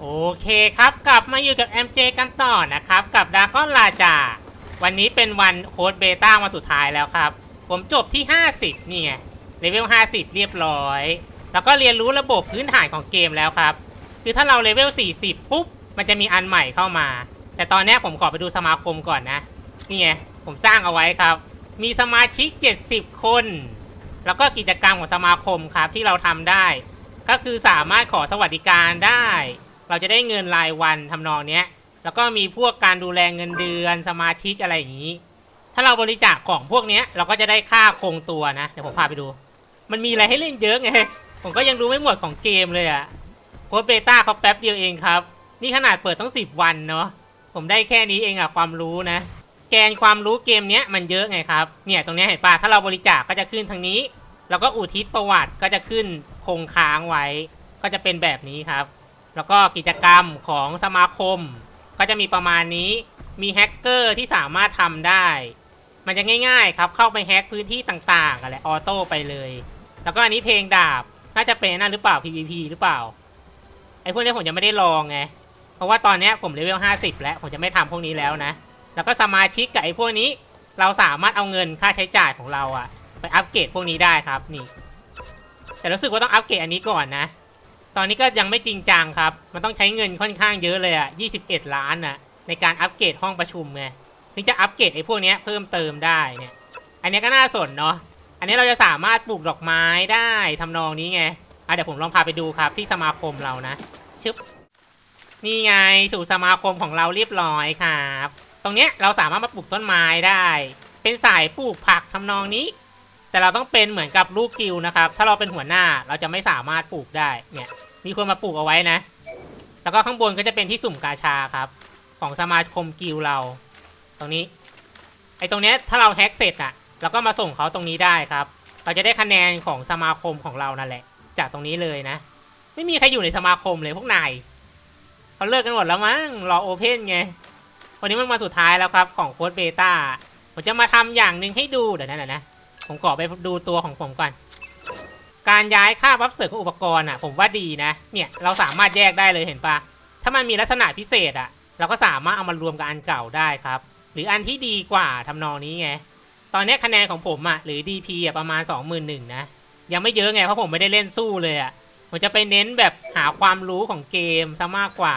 โอเคครับ กลับมาอยู่กับ MJ กันต่อนะครับ กับด a ก้อนลาจา วันนี้เป็นวันโค้ดเบต้าวันสุดท้ายแล้วครับ ผมจบที่ 50 เนี่ไงเลเวล 50 เรียบร้อย แล้วก็เรียนรู้ระบบพื้นฐานของเกมแล้วครับ คือถ้าเราเลเวล 40 ปุ๊บ มันจะมีอันใหม่เข้ามา แต่ตอนนี้ผมขอไปดูสมาคมก่อนนะ นี่ไง ผมสร้างเอาไว้ครับ มีสมาชิก 70 คน แล้วก็กิจกรรมของสมาคมครับที่เราทำได้ ก็คือสามารถขอสวัสดิการได้ เราจะได้เงินรายวันทำนองเนี้ย แล้วก็มีพวกการดูแลเงินเดือนสมาชิกอะไรอย่างนี้ ถ้าเราบริจาคของพวกเนี้ยเราก็จะได้ค่าคงตัวนะเดี๋ยวผมพาไปดู มันมีอะไรให้เล่นเยอะไงผมก็ยังดูไม่หมดของเกมเลยอะโค้ดเบต้าเขาแป๊บเดียวเองครับ นี่ขนาดเปิดต้อง 10 วันเนาะผมได้แค่นี้เองอะความรู้นะ แกนความรู้เกมเนี้ยมันเยอะไงครับเนี่ยตรงนี้เห็นปะถ้าเราบริจาคก็จะขึ้นทางนี้ แล้วก็อุทิศประวัติก็จะขึ้นคงค้างไว้ ก็จะเป็นแบบนี้ครับ แล้วก็กิจกรรมของสมาคม ก็จะมีประมาณนี้มีแฮกเกอร์ที่สามารถทำได้ มันจะง่ายๆครับเข้าไปแฮกพื้นที่ต่างๆอะไรออโต้ไปเลย แล้วก็อันนี้เพลงดาบน่าจะเป็นนั่นหรือเปล่า PVP หรือเปล่าไอ้พวกนี้ผมยังไม่ได้ลองไงเพราะว่าตอนนี้ผมเลเวล50 แล้วผมจะไม่ทำพวกนี้แล้วนะ แล้วก็สมาชิกกับไอ้พวกนี้เราสามารถเอาเงินค่าใช้จ่ายของเราอะไปอัปเกรดพวกนี้ได้ครับนี่ แต่รู้สึกว่าต้องอัปเกรดอันนี้ก่อนนะ ตอนนี้ก็ยังไม่จริงจังครับ มันต้องใช้เงินค่อนข้างเยอะเลยอะ21 ล้านอะในการอัปเกรดห้องประชุมไง ถึงจะอัปเกรดไอ้พวกนี้เพิ่มเติมได้เนี่ย อันนี้ก็น่าสนเนาะ อันนี้เราจะสามารถปลูกดอกไม้ได้ทำนองนี้ไง อะเดี๋ยวผมลองพาไปดูครับที่สมาคมเรานะ ชึบ นี่ไงสู่สมาคมของเราเรียบร้อยครับ ตรงเนี้ยเราสามารถมาปลูกต้นไม้ได้ เป็นสายปลูกผักทำนองนี้ แต่เราต้องเป็นเหมือนกับลูกกิวนะครับ ถ้าเราเป็นหัวหน้าเราจะไม่สามารถปลูกได้ เนี่ย มีคนมาปลูกเอาไว้นะ แล้วก็ข้างบนก็จะเป็นที่สุ่มกาชาครับ ของสมาคมกิวเรา ตรงนี้ ไอ้ตรงเนี้ยถ้าเราแฮ็กเสร็จอะเราก็มาส่งเขาตรงนี้ได้ครับ เราจะได้คะแนนของสมาคมของเรานั่นแหละ จากตรงนี้เลยนะ ไม่มีใครอยู่ในสมาคมเลยพวกนายเขาเลิกกันหมดแล้วมั้ง รอโอเพนไง วันนี้มันมาสุดท้ายแล้วครับของโค้ดเบต้า ผมจะมาทำอย่างหนึ่งให้ดูเดี๋ยวนะเดี๋ยวนะ ผมขอไปดูตัวของผมก่อน การย้ายค่าบัฟเสริมของอุปกรณ์อะ ผมว่าดีนะ เนี่ยเราสามารถแยกได้เลยเห็นปะถ้ามันมีลักษณะพิเศษอะ เราก็สามารถเอามารวมกับอันเก่าได้ครับ หรืออันที่ดีกว่าทำนองนี้ไง ตอนนี้คะแนนของผมอะหรือ DP อะประมาณ 21,000นะ ยังไม่เยอะไงเพราะผมไม่ได้เล่นสู้เลยอะผมจะไปเน้นแบบหาความรู้ของเกมซะมากกว่า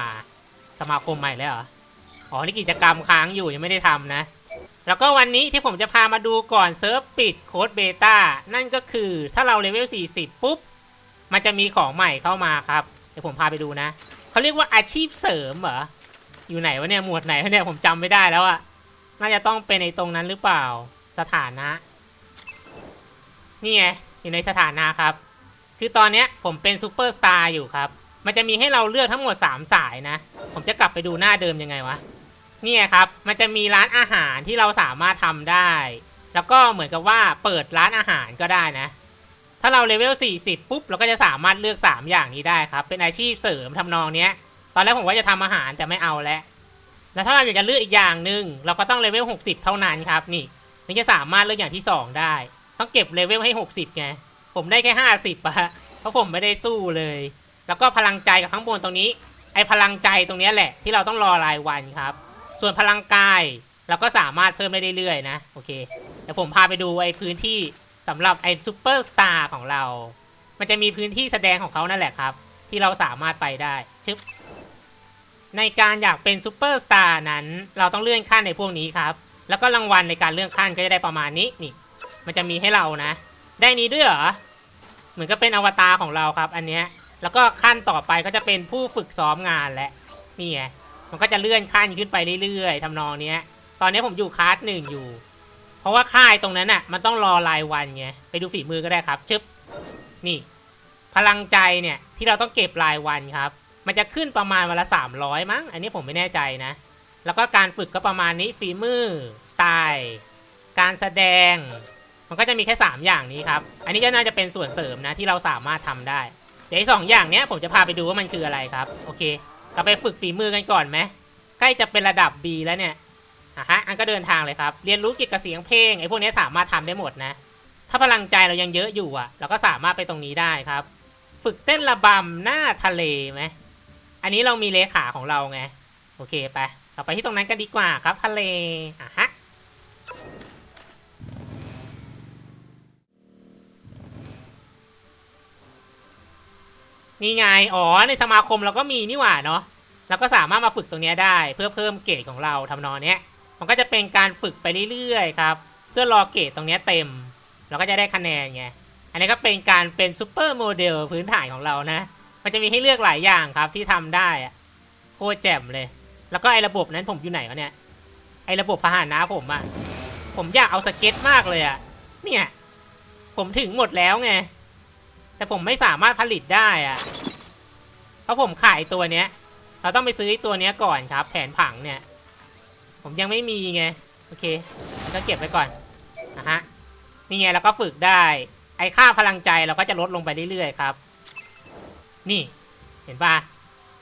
สมาคมใหม่แล้วเหรอ อ๋อนี่กิจกรรมค้างอยู่ยังไม่ได้ทำนะ แล้วก็วันนี้ที่ผมจะพามาดูก่อนเซิร์ฟปิดโค้ดเบต้านั่นก็คือถ้าเราเลเวล 40 ปุ๊บ มันจะมีของใหม่เข้ามาครับ เดี๋ยวผมพาไปดูนะ เขาเรียกว่าอาชีพเสริมเหรอ อยู่ไหนวะเนี่ย หมวดไหนวะเนี่ย ผมจำไม่ได้แล้วอะน่าจะต้องเป็นในตรงนั้นหรือเปล่าสถานะ นี่ไง อยู่ในสถานะครับ คือตอนเนี้ยผมเป็นซูเปอร์สตาร์อยู่ครับ มันจะมีให้เราเลือกทั้งหมด 3 สายนะ ผมจะกลับไปดูหน้าเดิมยังไงวะ เนี่ยครับ มันจะมีร้านอาหารที่เราสามารถทำได้ แล้วก็เหมือนกับว่าเปิดร้านอาหารก็ได้นะ ถ้าเราเลเวล 40 ปุ๊บ เราก็จะสามารถเลือก 3 อย่างนี้ได้ครับ เป็นอาชีพเสริมทำนองเนี้ย ตอนแรกผมว่าจะทำอาหารแต่ไม่เอาแล้ว แล้วถ้าเราอยากจะเลือกอีกอย่างหนึ่งเราก็ต้องเลเวล 60 เท่านั้นครับ นี่ถึงจะสามารถเลือกอย่างที่ 2 ได้ ต้องเก็บเลเวลให้ 60ไง ผมได้แค่ 50อะเพราะผมไม่ได้สู้เลย แล้วก็พลังใจกับข้างบนตรงนี้ ไอพลังใจตรงนี้แหละที่เราต้องรอรายวันครับ ส่วนพลังกายเราก็สามารถเพิ่มได้เรื่อยๆนะ โอเคเดี๋ยวผมพาไปดูไอพื้นที่สำหรับไอซูเปอร์สตาร์ของเรา มันจะมีพื้นที่แสดงของเขานั่นแหละครับ ที่เราสามารถไปได้ชึบในการอยากเป็นซูเปอร์สตาร์นั้น เราต้องเลื่อนขั้นในพวกนี้ครับ แล้วก็รางวัลในการเลื่อนขั้นก็จะได้ประมาณนี้นี่ มันจะมีให้เรานะ ได้นี้ด้วยเหรอ เหมือนก็เป็นอวตารของเราครับ อันเนี้ย แล้วก็ขั้นต่อไปก็จะเป็นผู้ฝึกซ้อมงานและนี่ไง มันก็จะเลื่อนขั้นขึ้นไปเรื่อยๆทำนองเนี้ย ตอนนี้ผมอยู่คลาสหนึ่งอยู่ เพราะว่าค่ายตรงนั้นน่ะ มันต้องรอรายวันไง ไปดูฝีมือก็ได้ครับ ชึบ นี่ พลังใจเนี่ยที่เราต้องเก็บรายวันครับ มันจะขึ้นประมาณวันละ 300 มั้ง อันนี้ผมไม่แน่ใจนะ แล้วก็การฝึกก็ประมาณนี้ ฝีมือ สไตล์ การแสดง มันก็จะมีแค่ 3 อย่างนี้ครับ อันนี้ก็น่าจะเป็นส่วนเสริมนะที่เราสามารถทำได้ เดี๋ยวสองอย่างเนี้ยผมจะพาไปดูว่ามันคืออะไรครับ โอเค เราไปฝึกฝีมือกันก่อนไหมใกล้จะเป็นระดับ B แล้วเนี่ยอะฮะอันก็เดินทางเลยครับ เรียนรู้เกี่ยวกับเสียงเพลงไอ้พวกนี้สามารถทำได้หมดนะ ถ้าพลังใจเรายังเยอะอยู่อะ เราก็สามารถไปตรงนี้ได้ครับ ฝึกเต้นระบำหน้าทะเลไหมอันนี้เรามีเลขาของเราไง โอเคไปเราไปที่ตรงนั้นกันดีกว่าครับ ทะเลอะฮะ นี่ไง อ๋อ ในสมาคมเราก็มีนี่หว่าเนาะเราก็สามารถมาฝึกตรงนี้ได้ เพื่อเพิ่มเกรดของเราทำนองเนี้ย มันก็จะเป็นการฝึกไปเรื่อยๆครับ เพื่อรอเกรดตรงนี้เต็ม เราก็จะได้คะแนนไง อันนี้ก็เป็นการเป็นซูเปอร์โมเดลพื้นฐานของเรานะ มันจะมีให้เลือกหลายอย่างครับที่ทำได้โคตรแจ่มเลย แล้วก็ไอ้ระบบนั้นผมอยู่ไหนวะเนี่ย ไอ้ระบบพาหนะผมอะผมอยากเอาสเก็ตมากเลยอะเนี่ย ผมถึงหมดแล้วไง แต่ผมไม่สามารถผลิตได้อะเพราะผมขายตัวเนี้ย เราต้องไปซื้อตัวเนี้ยก่อนครับ แผนผังเนี่ย ผมยังไม่มีไง โอเคก็เก็บไว้ก่อนนะฮะ นี่ไงแล้วก็ฝึกได้ ไอค่าพลังใจเราก็จะลดลงไปเรื่อยๆครับ นี่เห็นปะ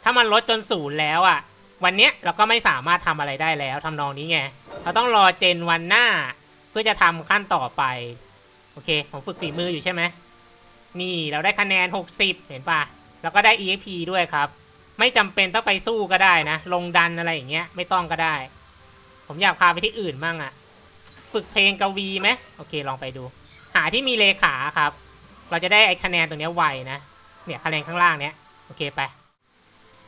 ถ้ามันลดจนศูนย์แล้วอะ่ะ วันเนี้ยเราก็ไม่สามารถทำอะไรได้แล้วทำนองนี้ไง เราต้องรอเจนวันหน้า เพื่อจะทำขั้นต่อไป โอเค ผมฝึกฝีมืออยู่ใช่ไหม นี่เราได้คะแนน 60 เห็นปะแล้วก็ได้ EXP ด้วยครับ ไม่จำเป็นต้องไปสู้ก็ได้นะ ลงดันอะไรอย่างเงี้ยไม่ต้องก็ได้ ผมอยากพาไปที่อื่นมั่งอะฝึกเพลงกวีไหมโอเคลองไปดู หาที่มีเลขาครับ เราจะได้ไอ้คะแนนตรงนี้ไวนะ เนี่ยคะแนนข้างล่างเนี้ยโอเคไป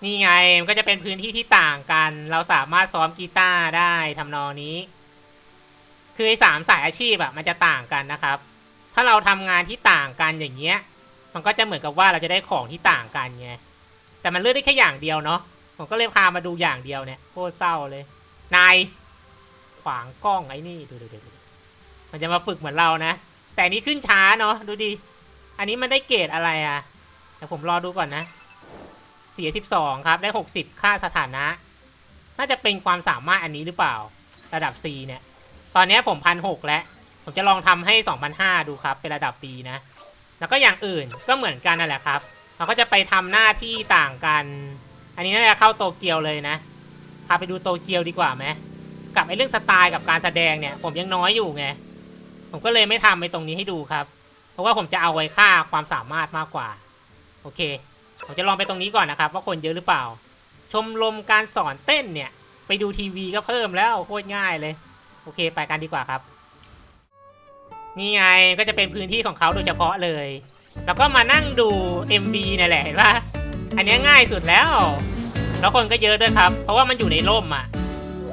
นี่ไงมันก็จะเป็นพื้นที่ที่ต่างกัน เราสามารถซ้อมกีตาร์ได้ทำนองนี้ คือไอ้สามสายอาชีพอะมันจะต่างกันนะครับ ถ้าเราทำงานที่ต่างกันอย่างเงี้ย มันก็จะเหมือนกับว่าเราจะได้ของที่ต่างกันไง แต่มันเลือกได้แค่อย่างเดียวเนาะ ผมก็เลยพามาดูอย่างเดียวเนี่ยโคตรเศร้าเลย นายขวางกล้องไอ้นี่ดูดูดูดูมันจะมาฝึกเหมือนเรานะ แต่นี้ขึ้นช้าเนาะดูดิ อันนี้มันได้เกรดอะไรอะ่ะเดี๋ยวผมรอดูก่อนนะ เสียสิบสองครับได้หกสิบค่าสถานะ น่าจะเป็นความสามารถอันนี้หรือเปล่า ระดับ C เนี่ย ตอนนี้ผมพันหกแล้ว ผมจะลองทำให้สองพันห้าดูครับ เป็นระดับ B นะ แล้วก็อย่างอื่นก็เหมือนกันนั่นแหละครับ เราก็จะไปทำหน้าที่ต่างกัน อันนี้น่าจะเข้าโตเกียวเลยนะ พาไปดูโตเกียวดีกว่าไหม กับไอ้เรื่องสไตล์กับการแสดงเนี่ย ผมยังน้อยอยู่ไง ผมก็เลยไม่ทำไปตรงนี้ให้ดูครับ เพราะว่าผมจะเอาไว้ค่าความสามารถมากกว่า โอเค ผมจะลองไปตรงนี้ก่อนนะครับ ว่าคนเยอะหรือเปล่า ชมรมการสอนเต้นเนี่ย ไปดูทีวีก็เพิ่มแล้วโคตรง่ายเลย โอเค ไปกันดีกว่าครับ นี่ไงก็จะเป็นพื้นที่ของเขาโดยเฉพาะเลย แล้วก็มานั่งดู MV นี่แหละเห็นปะอันนี้ง่ายสุดแล้ว แล้วคนก็เยอะด้วยครับ เพราะว่ามันอยู่ในร่มอะ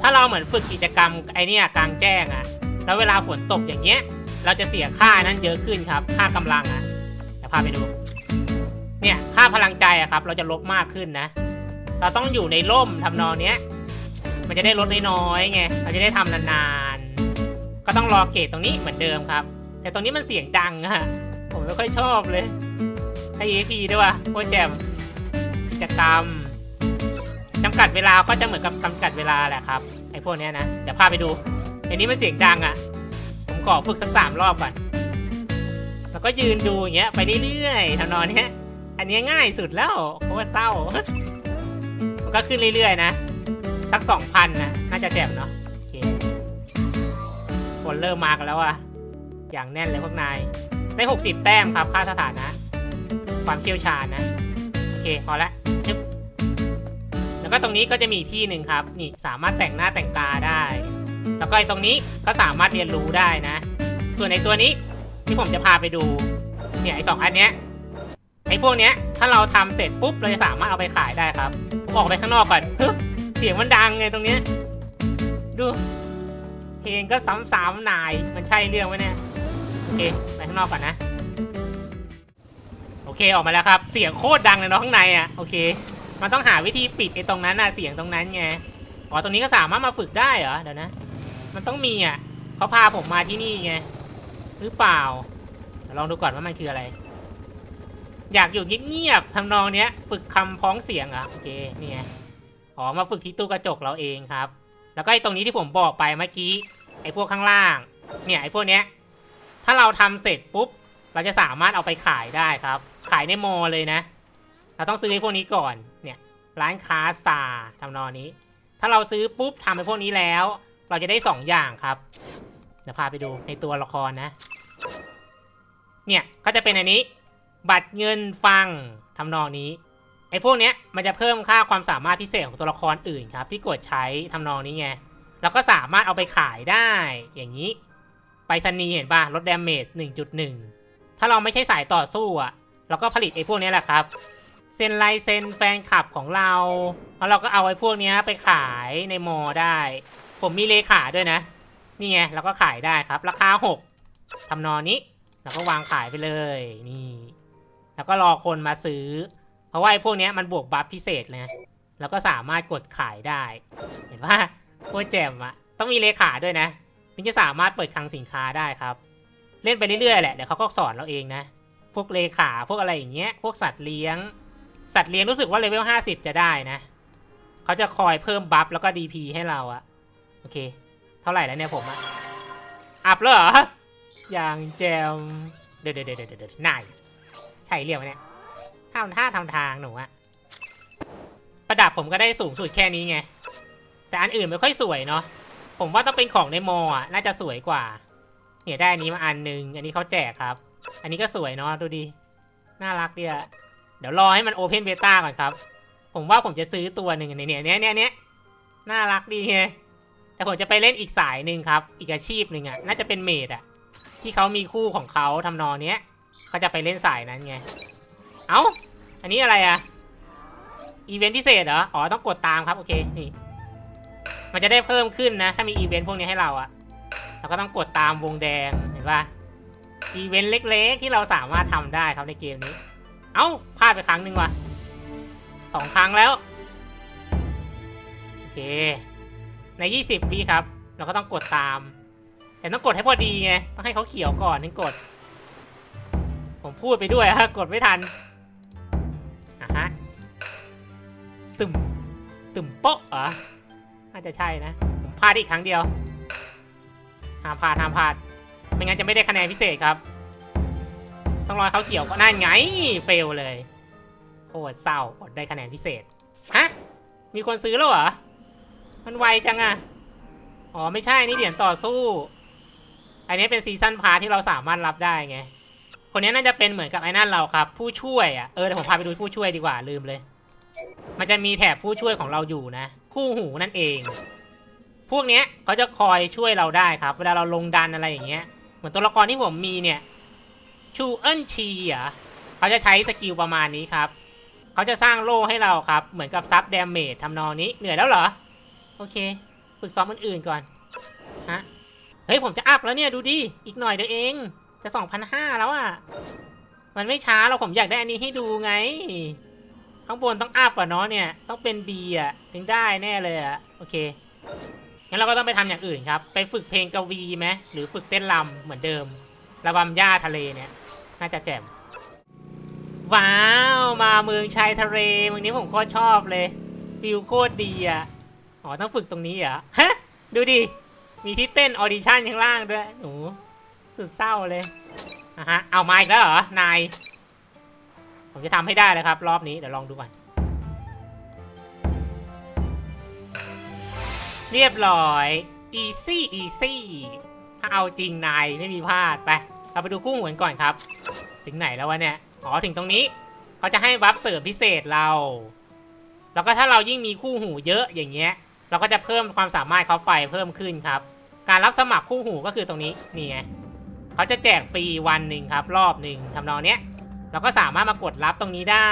ถ้าเราเหมือนฝึกกิจกรรมไอเนี่ยกลางแจ้งอะแล้วเวลาฝนตกอย่างเงี้ย เราจะเสียค่านั้นเยอะขึ้นครับ ค่ากำลังอะเดี๋ยวพาไปดู เนี่ยค่าพลังใจอะครับ เราจะลดมากขึ้นนะ เราต้องอยู่ในร่มทำนองเนี้ย มันจะได้ลดน้อยๆไง เราจะได้ทำนานๆ ก็ต้องรอเกตตรงนี้เหมือนเดิมครับ แต่ตรงนี้มันเสียงดังอะผมไม่ค่อยชอบเลยให้ EP ด้วยว่ะโคตรแจ่มกิจกรรมจำกัดเวลาก็จะเหมือนกับจำกัดเวลาแหละครับไอ้พวกเนี้ยนะเดี๋ยวพาไปดูอันนี้มันเสียงดังอะ่ะ ผมขอฝึกสักสามรอบก่อนแล้วก็ยืนดูอย่างเงี้ยไปเรื่อยๆทำนองเนี้ยอันเนี้ยง่ายสุดแล้วเพราะว่าเศร้ามันก็ขึ้นเรื่อยๆนะสักสองพันนะน่าจะแจ่มเนาะ คนเริ่มมากันแล้วอะอย่างแน่นเลยพวกนาย ได้หกสิบแต้มครับ ค่าสถานะ ความเชี่ยวชาญนะ โอเค พอละจึ๊บแล้วก็ตรงนี้ก็จะมีที่หนึ่งครับ นี่สามารถแต่งหน้าแต่งตาได้ แล้วก็ไอ้ตรงนี้ก็สามารถเรียนรู้ได้นะ ส่วนไอ้ตัวนี้ที่ผมจะพาไปดู เนี่ยไอ้สองอันเนี้ย ไอ้พวกเนี้ย ถ้าเราทำเสร็จปุ๊บ เราจะสามารถเอาไปขายได้ครับ ออกไปข้างนอกก่อนฮึเสียงมันดังไงตรงเนี้ย ดู เพลงก็ซ้ำๆนาย มันใช่เรื่องไหมเนี่ย โอเค ไปข้างนอกก่อนนะ โอเคออกมาแล้วครับ เสียงโคตรดังเลยเนาะข้างในอะ โอเค มันต้องหาวิธีปิดไอ้ตรงนั้นน่ะ เสียงตรงนั้นไง อ๋อ ตรงนี้ก็สามารถมาฝึกได้เหรอ เดี๋ยวนะ มันต้องมีอะ เขาพาผมมาที่นี่ไง หรือเปล่า ลองดูก่อนว่ามันคืออะไร อยากอยู่เงียบๆทำนองเนี้ย ฝึกคำพ้องเสียงอะ โอเค นี่ไง อ๋อ มาฝึกที่ตู้กระจกเราเองครับแล้วก็ไอ้ตรงนี้ที่ผมบอกไปเมื่อกี้ ไอ้พวกข้างล่าง เนี่ยไอ้พวกเนี้ย ถ้าเราทำเสร็จปุ๊บ เราจะสามารถเอาไปขายได้ครับ ขายในมอเลยนะ เราต้องซื้อไอ้พวกนี้ก่อน เนี่ยร้านค้าสตาร์ทำนองนี้ ถ้าเราซื้อปุ๊บทำไอ้พวกนี้แล้ว เราจะได้สองอย่างครับ เดี๋ยวพาไปดูในตัวละครนะ เนี่ยก็จะเป็นอันนี้ บัตรเงินฟังทำนองนี้ไอ้พวกเนี้ยมันจะเพิ่มค่าความสามารถพิเศษของตัวละครอื่นครับ ที่กดใช้ทำนองนี้ไง แล้วก็สามารถเอาไปขายได้อย่างนี้ ไปสนีเห็นป่ะลดดาเมจ1.1 ถ้าเราไม่ใช่สายต่อสู้อะ เราก็ผลิตไอ้พวกนี้แหละครับ เซ็นลเซ็นแฟนคลับของเรา แล้วเราก็เอาไอ้พวกนี้ไปขายในมอได้ ผมมีเลขาด้วยนะ นี่ไงเราก็ขายได้ครับ ราคา 6ทำนองนี้แล้วก็วางขายไปเลยนี่ แล้วก็รอคนมาซื้อ เพราะว่าไอ้พวกนี้มันบวกบัฟพิเศษนะแล้วก็สามารถกดขายได้ เห็นปะ โคตรแจ่มอะต้องมีเลขาด้วยนะถึงจะสามารถเปิดคลังสินค้าได้ครับ เล่นไปเรื่อยๆแหละเดี๋ยวเขาก็สอนเราเองนะ พวกเลขาพวกอะไรอย่างเงี้ย พวกสัตว์เลี้ยง สัตว์เลี้ยงรู้สึกว่าเลเวล50 จะได้นะเขาจะคอยเพิ่มบัฟแล้วก็ DP ให้เราอะโอเค เท่าไหร่แล้วเนี่ยผมอะอัพแล้วเหรออย่างแจมเดี๋ยวเดี๋ยวเดี๋ยวเดี๋ยวเดี๋ยใช่เรียกไหมเนี่ยทำท่าทำทางหนูอะประดับผมก็ได้สูงสุดแค่นี้ไง แต่อันอื่นไม่ค่อยสวยเนาะผมว่าต้องเป็นของในมออะน่าจะสวยกว่า เนี่ยได้อันนี้มาอันหนึง อันนี้เขาแจกครับ อันนี้ก็สวยเนาะดูดิน่ารักดีอะเดี๋ยวรอให้มันโอเพนเบต้าก่อนครับ ผมว่าผมจะซื้อตัวหนึ่งในเนี่ยเนี่ยเนี่ยเนี่ยน่ารักดีไงแต่ผมจะไปเล่นอีกสายหนึ่งครับ อีกอาชีพหนึ่งอะน่าจะเป็นเมดอะที่เขามีคู่ของเขาทำนองเนี้ยเขาจะไปเล่นสายนั้นไง เอ้า อันนี้อะไรอะอีเวนต์พิเศษเหรอ อ๋อ ต้องกดตามครับ โอเค นี่ มันจะได้เพิ่มขึ้นนะ ถ้ามีอีเวนต์พวกนี้ให้เราอะเราก็ต้องกดตามวงแดงเห็นปะอีเวนต์เล็ก ๆ ที่เราสามารถทำได้ครับในเกมนี้ เอ้าพลาดไปครั้งหนึ่งว่ะสองครั้งแล้ว โอเค ใน 20วิครับ เราก็ต้องกดตาม แต่ต้องกดให้พอดีไง ต้องให้เขาเขียวก่อนถึงกด ผมพูดไปด้วยฮะกดไม่ทันอะฮะตึมตึมโป๊ะเหรอ น่าจะใช่นะผมพลาดอีกครั้งเดียวห้ามพลาดห้ามพลาด ไม่งั้นจะไม่ได้คะแนนพิเศษครับ ต้องรอเขาเกี่ยวก็นั่นไงเฟลเลยโคตรเศร้าอดได้คะแนนพิเศษฮะมีคนซื้อแล้วเหรอมันไวจังอะอ๋อไม่ใช่นี่เหรียญต่อสู้ อันนี้เป็นซีซั่นพาทที่เราสามารถรับได้ไงคนนี้น่าจะเป็นเหมือนกับไอ้นั่นเราครับ ผู้ช่วยอะเออเดี๋ยวผมพาไปดูผู้ช่วยดีกว่าลืมเลย มันจะมีแถบผู้ช่วยของเราอยู่นะ คู่หูนั่นเอง พวกเนี้ยเขาจะคอยช่วยเราได้ครับ เวลาเราลงดันอะไรอย่างเงี้ย เหมือนตัวละครที่ผมมีเนี่ย ชูเอินชีอะเขาจะใช้สกิลประมาณนี้ครับ เขาจะสร้างโล่ให้เราครับ เหมือนกับซับดาเมจทำนองนี้ เหนื่อยแล้วเหรอ โอเค ฝึกซ้อมอื่นๆก่อน ฮะ เฮ้ยผมจะอัพแล้วเนี่ยดูดิ อีกหน่อยเดียวเอง จะ2,500แล้วอะ มันไม่ช้าเราผมอยากได้อันนี้ให้ดูไง ข้างบนต้องอัพอะเนาะเนี่ยต้องเป็น B อะถึงได้แน่เลยอะโอเคงั้นเราก็ต้องไปทำอย่างอื่นครับ ไปฝึกเพลงกวีไหมหรือฝึกเต้นรำเหมือนเดิม ระบำหญ้าทะเลเนี่ยน่าจะแจ่มว้าวมาเมืองชายทะเลเมืองนี้ผมโคตรชอบเลยฟิลโคตรดีอะอ๋อต้องฝึกตรงนี้เหรอฮะดูดิมีที่เต้นออดิชั่นข้างล่างด้วยหนูสุดเศร้าเลยอะฮะเอามาอีกแล้วเหรอนาย ผมจะทำให้ได้เลยครับ รอบนี้เดี๋ยวลองดูก่อนเรียบร้อย easy easy ถ้าเอาจริงนายไม่มีพลาดไป เราไปดูคู่หวนก่อนครับ ถึงไหนแล้ววะเนี่ย อ๋อถึงตรงนี้ เขาจะให้บัฟเสริมพิเศษเรา แล้วก็ถ้าเรายิ่งมีคู่หูเยอะอย่างเงี้ย เราก็จะเพิ่มความสามารถเขาไปเพิ่มขึ้นครับ การรับสมัครคู่หูก็คือตรงนี้ นี่ไง เขาจะแจกฟรีวันหนึ่งครับ รอบหนึ่งทำนองเนี้ย เราก็สามารถมากดรับตรงนี้ได้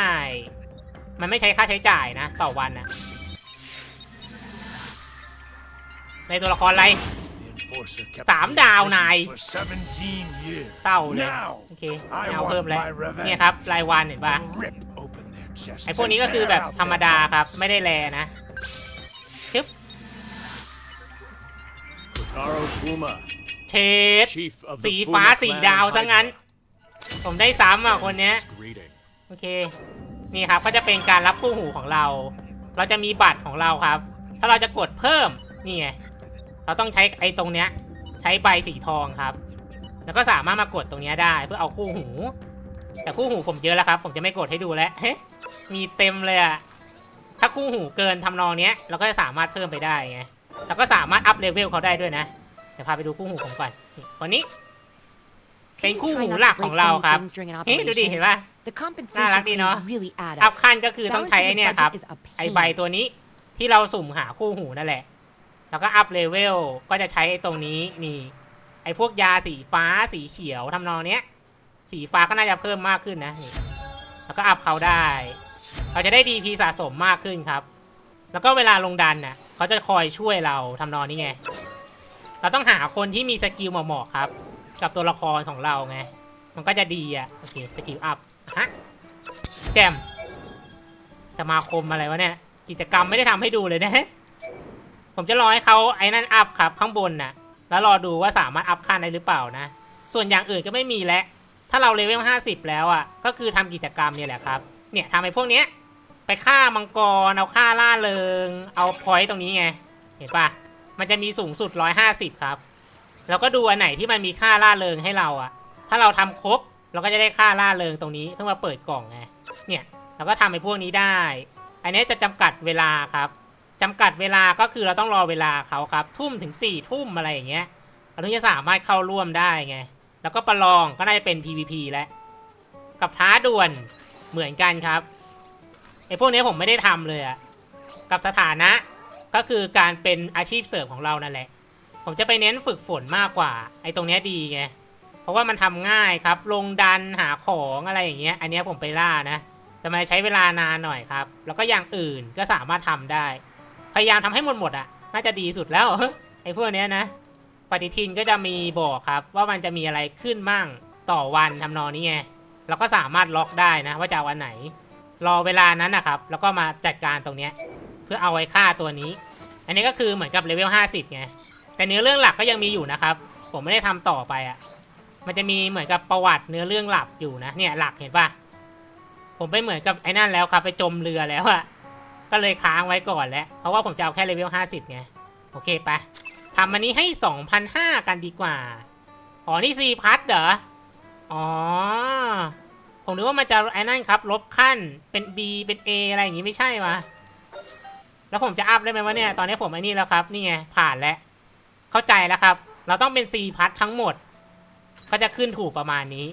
มันไม่ใช้ค่าใช้จ่ายนะ ต่อวันนะในตัวละครอะไรสามดาวนายเศร้าเลยโอเคไม่เอาเพิ่มแล้วเนี่ยครับรายวันเห็นปะไอพวกนี้ก็คือแบบธรรมดาครับ ไม่ได้แลนะชึบ Kotaro Kuma, เชด chief of สี the ฟ้า Fuma สี clan ดาวซะงั้น Hydra, ผมได้ซ้ำอะคนเนี้ยโอเค นี่ครับก็จะเป็นการรับคู่หูของเรา เราจะมีบัตรของเราครับ ถ้าเราจะกดเพิ่มนี่ไงเราต้องใช้ไอ้ตรงเนี้ย ใช้ใบสีทองครับ แล้วก็สามารถมากดตรงเนี้ยได้เพื่อเอาคู่หู แต่คู่หูผมเยอะแล้วครับ ผมจะไม่กดให้ดูแล้วมีเต็มเลยอะถ้าคู่หูเกินทำนองเนี้ย เราก็จะสามารถเพิ่มไปได้ไงแล้วก็สามารถอัพเลเวลเขาได้ด้วยนะเดี๋ยวพาไปดูคู่หูผมก่อนคนนี้ เป็นคู่หูหลักของเราครับเฮ้ยดูดิเห็นป่ะ The น่า compensation รักดีเนอะ claims really add อัพ up. ขั้นก็คือต้องใช้ไอเนี่ยครับ Balancing the budget is a ไอ pain. ใบตัวนี้ที่เราสุ่มหาคู่หูนั่นแหละ แล้วก็อัพเลเวลก็จะใช้ไอ้ตรงนี้นี่ ไอพวกยาสีฟ้าสีเขียวทำนองเนี้ย สีฟ้าก็น่าจะเพิ่มมากขึ้นนะนี่แล้วก็อัพเขาได้เขาจะได้ดีพีสะสมมากขึ้นครับ แล้วก็เวลาลงดันน่ะเขาจะคอยช่วยเราทำนองนี้ไง เราต้องหาคนที่มีสกิลเหมาะๆครับ กับตัวละครของเราไง มันก็จะดีอะ โอเคสกิลอัพฮะแจมสมาคมอะไรวะเนี่ย กิจกรรมไม่ได้ทำให้ดูเลยนะ ผมจะรอให้เขาไอ้นั่นอัพครับข้างบนน่ะ แล้วรอดูว่าสามารถอัพขั้นได้หรือเปล่านะ ส่วนอย่างอื่นก็ไม่มีแล้ว ถ้าเราเลเวล 50 แล้วอะ ก็คือทำกิจกรรมเนี่ยแหละครับ เนี่ยทำไอ้พวกเนี้ยไปฆ่ามังกร เอาฆ่าล่าเริง เอาพอยต์ตรงนี้ไง เห็นปะมันจะมีสูงสุด 150 ครับ แล้วก็ดูอันไหนที่มันมีค่าล่าเริงให้เราอะถ้าเราทำครบเราก็จะได้ค่าล่าเริงตรงนี้เพื่อมาเปิดกล่องไงเนี่ยเราก็ทำไอ้พวกนี้ได้ อันนี้จะจำกัดเวลาครับจำกัดเวลาก็คือเราต้องรอเวลาเขาครับ ทุ่มถึง4ี่ทุ่มอะไรอย่างเงี้ยเราถึงจะสามารถเข้าร่วมได้ไง แล้วก็ประลองก็น่าจะเป็น PVP แล้วกับท้าด่วนเหมือนกันครับไอ้พวกนี้ผมไม่ได้ทำเลยอะกับสถานะก็คือการเป็นอาชีพเสริมของเรานั่นแหละ ผมจะไปเน้นฝึกฝนมากกว่า ไอ้ตรงเนี้ยดีไง เพราะว่ามันทำง่ายครับ ลงดันหาของอะไรอย่างเงี้ย อันเนี้ยผมไปล่านะแต่มันใช้เวลานานหน่อยครับ แล้วก็อย่างอื่นก็สามารถทำได้ พยายามทำให้หมดหมดอะน่าจะดีสุดแล้ว ไอ้พวกเนี้ยนะ ปฏิทินก็จะมีบอกครับ ว่ามันจะมีอะไรขึ้นมั่งต่อวันทำนองนี้ไง เราก็สามารถล็อกได้นะ ว่าจะเอาวันไหน รอเวลานั้นนะครับ แล้วก็มาจัดการตรงเนี้ยเพื่อเอาไว้ฆ่าตัวนี้ อันนี้ก็คือเหมือนกับเลเวล50ไง แต่เนื้อเรื่องหลักก็ยังมีอยู่นะครับ ผมไม่ได้ทำต่อไปอะ่ะมันจะมีเหมือนกับประวัติเนื้อเรื่องหลักอยู่นะเนี่ยหลักเห็นปะผมไปเหมือนกับไอ้นั่นแล้วครับ ไปจมเรือแล้วอะก็เลยค้างไว้ก่อนแล้ว เพราะว่าผมจะเอาแค่เลเวล50ไงโอเคไปทำอันนี้ให้2,500กันดีกว่าอ๋อนี่ซีพัทเหรออ๋อผมนึกว่ามันจะไอ้นั่นครับ ลบขั้นเป็น B เป็น A อะไรอย่างงี้ไม่ใช่วะแล้วผมจะอัพได้ไหมวะเนี่ย ตอนนี้ผมไอ้นี่แล้วครับ นี่ไงผ่านแล้ว เข้าใจแล้วครับ เราต้องเป็น C พัททั้งหมด ก็จะขึ้นถูกประมาณนี้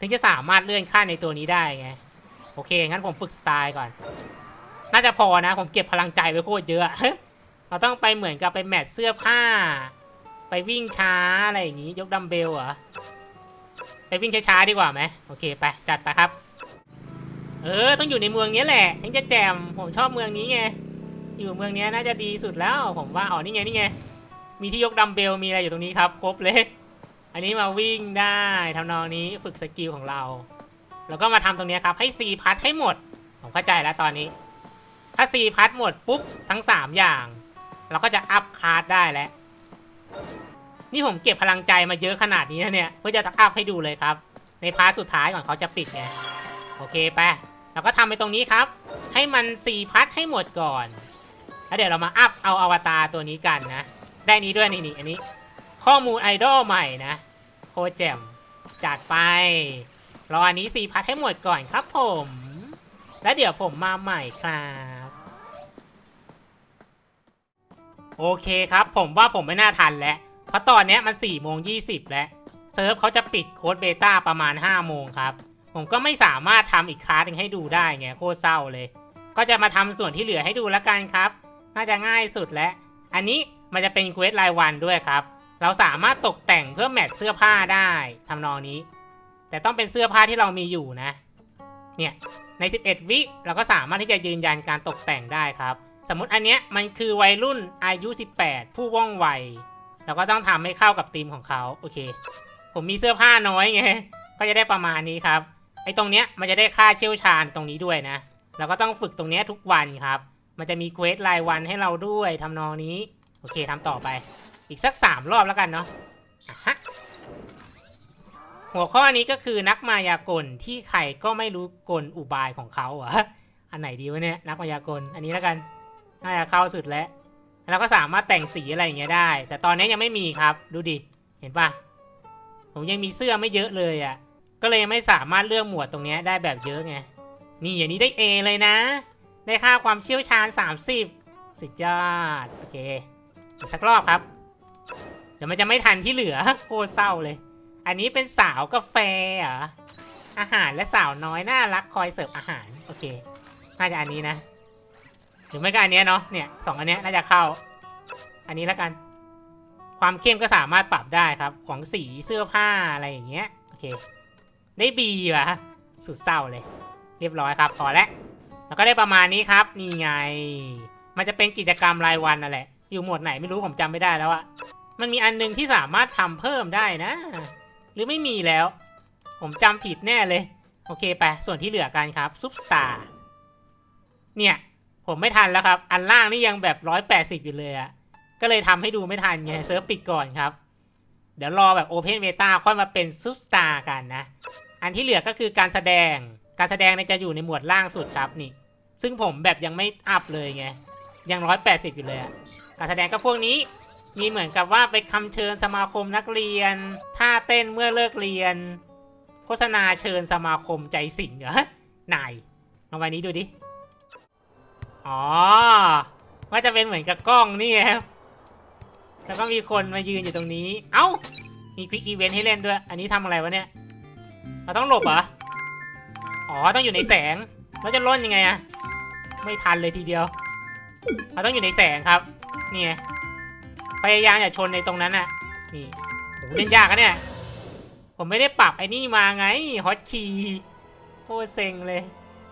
ถึงจะสามารถเลื่อนขั้นในตัวนี้ได้ไง โอเค งั้นผมฝึกสไตล์ก่อน น่าจะพอนะ ผมเก็บพลังใจไว้โคตรเยอะ เราต้องไปเหมือนกับไปแมทเสื้อผ้า ไปวิ่งช้าอะไรอย่างงี้ยกดัมเบลเหรอ ไปวิ่งช้าๆดีกว่าไหมโอเคไปจัดไปครับ เออ ต้องอยู่ในเมืองนี้แหละ ถึงจะแจม ผมชอบเมืองนี้ไง อยู่เมืองนี้น่าจะดีสุดแล้ว ผมว่า อ๋อ นี่ไง นี่ไง มีที่ยกดัมเบลมีอะไรอยู่ตรงนี้ครับครบเลย อันนี้มาวิ่งได้ทำนองนี้ฝึกสกิลของเรา แล้วก็มาทำตรงนี้ครับให้ซีพัทให้หมด ผมเข้าใจแล้วตอนนี้ ถ้าซีพัทหมดปุ๊บทั้ง 3 อย่าง เราก็จะอัพคาร์ดได้แล้ว นี่ผมเก็บพลังใจมาเยอะขนาดนี้นะเนี่ยเพื่อจะอัพให้ดูเลยครับ ในพาร์ทสุดท้ายก่อนเขาจะปิดไงโอเคไปเราก็ทำไปตรงนี้ครับ ให้มันสี่พัทให้หมดก่อนแล้วเดี๋ยวเรามาอัพเอาอวตารตัวนี้กันนะ ได้นี้ด้วยนี่นี่อันนี้ ข้อมูลไอดอลใหม่นะโคตรแจมจัดไป รออันนี้สี่พัทให้หมดก่อนครับผม แล้วเดี๋ยวผมมาใหม่ครับ โอเคครับผมว่าผมไม่น่าทันแล้ว เพราะตอนนี้มัน4ี่โมงยีแล้ว เซิร์ฟเขาจะปิดโค้ดเบต้าประมาณ5้าโมงครับ ผมก็ไม่สามารถทำอีกคลาสนึงให้ดูได้ไงโคตรเศร้าเลย ก็จะมาทำส่วนที่เหลือให้ดูแล้วกันครับ น่าจะง่ายสุดแล้ว อันนี้ มันจะเป็นเควสรายวันด้วยครับ เราสามารถตกแต่งเพื่อแมทเสื้อผ้าได้ทำนองนี้ แต่ต้องเป็นเสื้อผ้าที่เรามีอยู่นะ เนี่ย ใน 11 วิเราก็สามารถที่จะยืนยันการตกแต่งได้ครับ สมมติอันเนี้ยมันคือวัยรุ่นอายุ 18 ผู้ว่องไว เราก็ต้องทำให้เข้ากับธีมของเขาโอเค ผมมีเสื้อผ้าน้อยไง ก็จะได้ประมาณนี้ครับ ไอ้ตรงเนี้ยมันจะได้ค่าเชี่ยวชาญตรงนี้ด้วยนะ เราก็ต้องฝึกตรงเนี้ยทุกวันครับ มันจะมีเควสรายวันให้เราด้วยทำนองนี้ โอเคทำต่อไป อีกสักสามรอบแล้วกันเนาะะหัวข้อนี้ก็คือนักมายากลที่ใครก็ไม่รู้กลอุบายของเขาเหรออันไหนดีวะเนี่ยนักมายากลอันนี้แล้วกันน่าจะเข้าสุดแล้วแล้วก็สามารถแต่งสีอะไรอย่างเงี้ยได้ แต่ตอนนี้ยังไม่มีครับ ดูดิ เห็นปะผมยังมีเสื้อไม่เยอะเลยอะ่ะ ก็เลยไม่สามารถเลือกหมวดตรงเนี้ยได้แบบเยอะไง นี่อย่างนี้ได้ A เลยนะ ได้ค่าความเชี่ยวชาญ 30 สุดยอด โอเค สักรอบครับ เดี๋ยวมันจะไม่ทันที่เหลือโคตรเศร้าเลย อันนี้เป็นสาวกาแฟเหรออาหารและสาวน้อยน่ารักคอยเสิร์ฟอาหารโอเคน่าจะอันนี้นะหรือไม่ก็อันเนี้ยเนาะเนี่ยสองอันเนี้ยน่าจะเข้า อันนี้แล้วกัน ความเข้มก็สามารถปรับได้ครับ ของสีเสื้อผ้าอะไรอย่างเงี้ยโอเค ได้บีว่ะสุดเศร้าเลย เรียบร้อยครับพอแล้วแล้วก็ได้ประมาณนี้ครับ นี่ไง มันจะเป็นกิจกรรมรายวันนั่นแหละ อยู่หมวดไหนไม่รู้ผมจำไม่ได้แล้วอะมันมีอันหนึงที่สามารถทำเพิ่มได้นะ หรือไม่มีแล้ว ผมจำผิดแน่เลย โอเคไป ส่วนที่เหลือกันครับซุปสตาร์เนี่ย ผมไม่ทันแล้วครับ อันล่างนี่ยังแบบร้อยแปดสิบอยู่เลยอะก็เลยทำให้ดูไม่ทันไงเซิร์ฟปิดก่อนครับ เดี๋ยวรอแบบโอเพนเ t ตาค่อยมาเป็นซุปสตาร์กันนะ อันที่เหลือก็คือการแสดง การแสดงเนี่ยจะอยู่ในหมวดล่างสุดครับนี่ ซึ่งผมแบบยังไม่อัพเลยไง ยังร้อยแปดสิบอยู่เลยอะ การแสดงก็พวกนี้มีเหมือนกับว่าไปคำเชิญสมาคมนักเรียนท่าเต้นเมื่อเลิกเรียน โฆษณาเชิญสมาคมใจสิงเหรอไหนลองไปนี้ดูดิ อ๋อ ว่าจะเป็นเหมือนกับกล้องนี่ครับแล้วก็มีคนมายืนอยู่ตรงนี้ เอ้า มีควิกอีเวนต์ให้เล่นด้วย อันนี้ทำอะไรวะเนี่ย เราต้องหลบเหรอ อ๋อ ต้องอยู่ในแสง แล้วจะล่นยังไงอะไม่ทันเลยทีเดียว เราต้องอยู่ในแสงครับ นี่ไงพยายามอย่าชนในตรงนั้นน่ะ นี่โหเล่นยากอะเนี่ย ผมไม่ได้ปรับไอ้นี่มาไงฮอตคีย์โคตรเซ็งเลย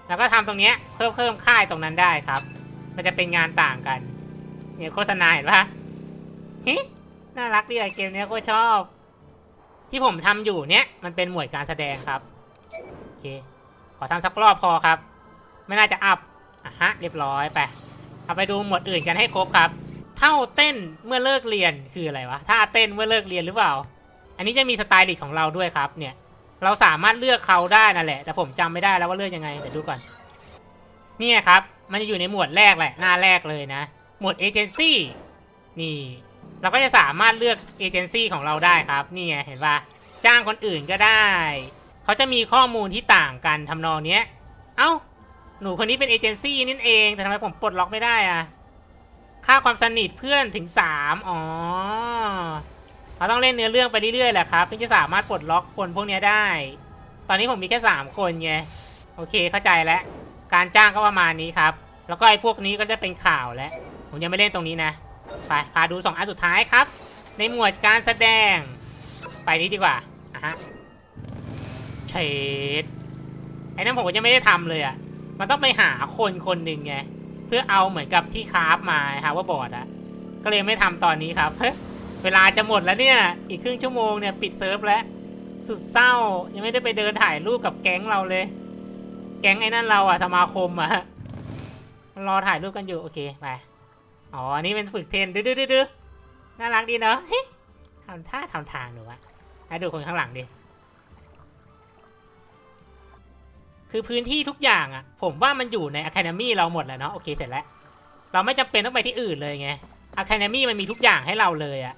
แล้วก็ทำตรงเนี้ยเพิ่มเพิ่มค่ายตรงนั้นได้ครับ มันจะเป็นงานต่างกัน เนี่ยโฆษณาเห็นปะฮิน่ารักดีอะเกมเนี้ยโคตรชอบ ที่ผมทำอยู่เนี้ยมันเป็นหมวดการแสดงครับโอเคขอทำสักรอบพอครับ ไม่น่าจะอัพอะฮะเรียบร้อยไปเอาไปดูหมวดอื่นกันให้ครบครับ เท่าเต้นเมื่อเลิกเรียนคืออะไรวะท่าเต้นเมื่อเลิกเรียนหรือเปล่า อันนี้จะมีสไตลิสต์ของเราด้วยครับเนี่ย เราสามารถเลือกเขาได้นั่นแหละ แต่ผมจำไม่ได้แล้วว่าเลือกยังไงเดี๋ยวดูก่อนเนี่ยครับ มันจะอยู่ในหมวดแรกแหละหน้าแรกเลยนะ หมวดเอเจนซี่นี่ เราก็จะสามารถเลือกเอเจนซี่ของเราได้ครับนี่ไงเห็นปะจ้างคนอื่นก็ได้ เขาจะมีข้อมูลที่ต่างกันทำนองเนี้ย เอ้า หนูคนนี้เป็นเอเจนซี่นั่นเอง แต่ทำไมผมปลดล็อกไม่ได้อะ ค่าความสนิทเพื่อนถึง 3 อ๋อเราต้องเล่นเนื้อเรื่องไปเรื่อยๆแหละครับถึงจะสามารถปลดล็อกคนพวกนี้ได้ ตอนนี้ผมมีแค่ 3 คนไง โอเคเข้าใจแล้ว การจ้างก็ประมาณนี้ครับ แล้วก็ไอ้พวกนี้ก็จะเป็นข่าวแล้ว ผมยังไม่เล่นตรงนี้นะ ไป พาดู 2 อันสุดท้ายครับ ในหมวดการแสดง ไปนี้ดีกว่าอะฮะเชดไอ้นั่นผมก็ยังไม่ได้ทำเลยอะ่ะ มันต้องไปหาคนคนหนึ่งไง เพื่อเอาเหมือนกับที่คราฟมาฮะว่าบอร์ดอะก็เลยไม่ทำตอนนี้ครับเวลาจะหมดแล้วเนี่ย อีกครึ่งชั่วโมงเนี่ยปิดเซิร์ฟแล้ว สุดเศร้ายังไม่ได้ไปเดินถ่ายรูปกับแก๊งเราเลย แก๊งไอ้นั่นเราอะสมาคมอะรอถ่ายรูปกันอยู่โอเคไปอ๋ออันนี้เป็นฝึกเทนดื้อดื้อดื้อน่ารักดีเนาะทำท่าทำทางหนูอะให้ดูคนข้างหลังดิ คือพื้นที่ทุกอย่างอะผมว่ามันอยู่ใน Academy เราหมดแล้วเนาะโอเคเสร็จแล้ว เราไม่จำเป็นต้องไปที่อื่นเลยไง Academy มันมีทุกอย่างให้เราเลยอะ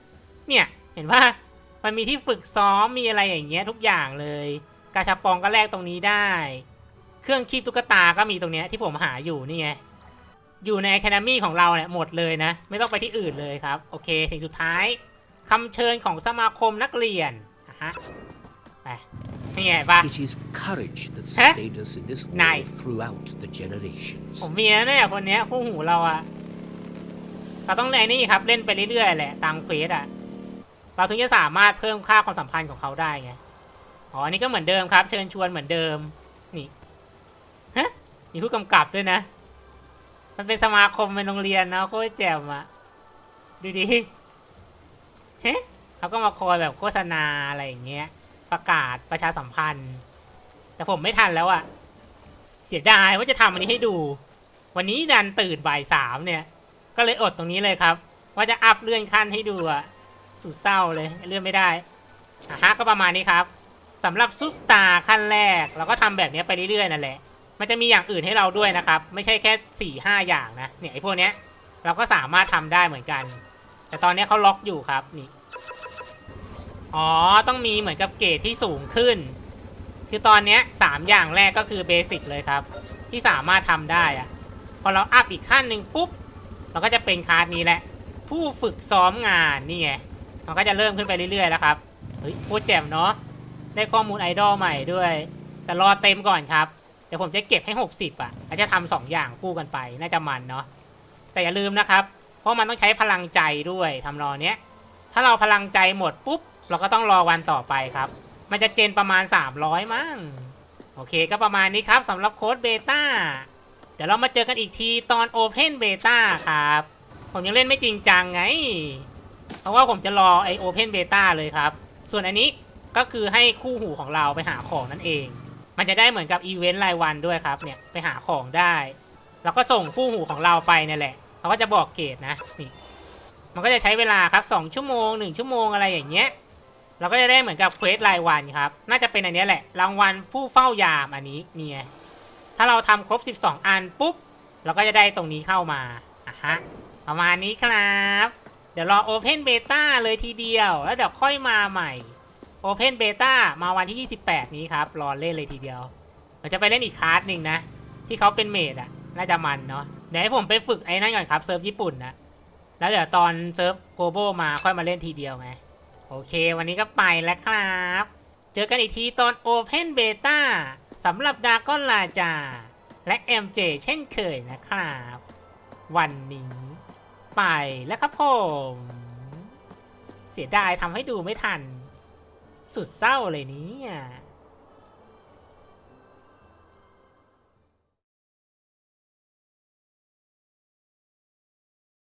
เนี่ยเห็นว่ามันมีที่ฝึกซ้อมมีอะไรอย่างเงี้ยทุกอย่างเลย กาชาปองก็แลกตรงนี้ได้ เครื่องคีบตุ๊กตาก็มีตรงเนี้ยที่ผมหาอยู่นี่ไงอยู่ใน Academy ของเราเนี่ยหมดเลยนะ ไม่ต้องไปที่อื่นเลยครับโอเคสิ่งสุดท้ายคำเชิญของสมาคมนักเรียนอะฮะไป นี่ไงปะ It is courage that Huh? sustained us in this war Nice. throughout the generations. ผมมีนะเนี่ยคนเนี้ยคู่หูเราอะเราต้องเล่นนี่ครับเล่นไปเรื่อยๆแหละตามเควสอะเราถึงจะสามารถเพิ่มค่าความสัมพันธ์ของเขาได้ไงอ๋ออันนี้ก็เหมือนเดิมครับ เชิญชวนเหมือนเดิมนี่ฮะมีผู้กำกับด้วยนะ มันเป็นสมาคมเป็นโรงเรียนนะโคตรแจ่มอะดูดิเฮ้เขาก็มาคอยแบบโฆษณาอะไรอย่างเงี้ย ประกาศประชาสัมพันธ์ แต่ผมไม่ทันแล้วอะเสียดายว่าจะทำอันนี้ให้ดู วันนี้ดันตื่นบ่ายสามเนี่ย ก็เลยอดตรงนี้เลยครับ ว่าจะอัพเลื่อนขั้นให้ดูอะสุดเศร้าเลยเลื่อนไม่ได้อะฮะก็ประมาณนี้ครับสำหรับซุปสตาร์ขั้นแรกเราก็ทำแบบนี้ไปเรื่อยๆนั่นแหละ มันจะมีอย่างอื่นให้เราด้วยนะครับ ไม่ใช่แค่สี่ห้าอย่างนะเนี่ยไอ้พวกเนี้ยเราก็สามารถทำได้เหมือนกัน แต่ตอนนี้เขาล็อกอยู่ครับนี่ อ๋อ ต้องมีเหมือนกับเกรดที่สูงขึ้น คือตอนเนี้ยสามอย่างแรกก็คือเบสิกเลยครับ ที่สามารถทำได้อะพอเราอัพอีกขั้นหนึ่งปุ๊บ เราก็จะเป็นคาร์ดนี้แหละ ผู้ฝึกซ้อมงานนี่ไงมันก็จะเริ่มขึ้นไปเรื่อยๆแล้วครับ เฮ้ยโคตรแจ่มเนาะ ได้ข้อมูลไอดอลใหม่ด้วย แต่แต่รอเต็มก่อนครับ เดี๋ยวผมจะเก็บให้ 60 อะแล้วจะทำสองอย่างคู่กันไป น่าจะมันเนาะ แต่อย่าลืมนะครับ เพราะมันต้องใช้พลังใจด้วยทำรอเนี้ย ถ้าเราพลังใจหมดปุ๊บ เราก็ต้องรอวันต่อไปครับ มันจะเจนประมาณ 300 มั้ง โอเคก็ประมาณนี้ครับสำหรับโค้ดเบต้า เดี๋ยวเรามาเจอกันอีกทีตอน Open Beta ครับ ผมยังเล่นไม่จริงจังไง เพราะว่าผมจะรอไอ Open Beta เลยครับ ส่วนอันนี้ก็คือให้คู่หูของเราไปหาของนั่นเอง มันจะได้เหมือนกับอีเวนต์รายวันด้วยครับ เนี่ยไปหาของได้ แล้วก็ส่งคู่หูของเราไปนี่ยแหละ เขาก็จะบอกเกรดนะ นี่ มันก็จะใช้เวลาครับ 2 ชั่วโมง 1 ชั่วโมงอะไรอย่างเงี้ย เราก็จะได้เหมือนกับเควสรายวันครับ น่าจะเป็นอันนี้แหละ รางวัลผู้เฝ้ายามอันนี้เนี่ยถ้าเราทำครบ 12 อันปุ๊บ เราก็จะได้ตรงนี้เข้ามาอะฮะประมาณนี้ครับ เดี๋ยวรอ Open Beta เลยทีเดียว แล้วเดี๋ยวค่อยมาใหม่ Open Beta มาวันที่ 28 นี้ครับ รอเล่นเลยทีเดียวเราจะไปเล่นอีกคลาสหนึ่งนะ ที่เขาเป็นเมดอะน่าจะมันเนาะเดี๋ยวให้ผมไปฝึกไอ้นั่นก่อนครับเซิร์ฟญี่ปุ่นนะแล้วเดี๋ยวตอนเซิร์ฟโกโบมาค่อยมาเล่นทีเดียวไง โอเค วันนี้ก็ไปแล้วครับ เจอกันอีกทีตอน Open Beta สำหรับดากอนลาจา และ MJ เช่นเคยนะครับ วันนี้ไปแล้วครับผม เสียดายทำให้ดูไม่ทัน สุดเศร้าเลยนี้อะ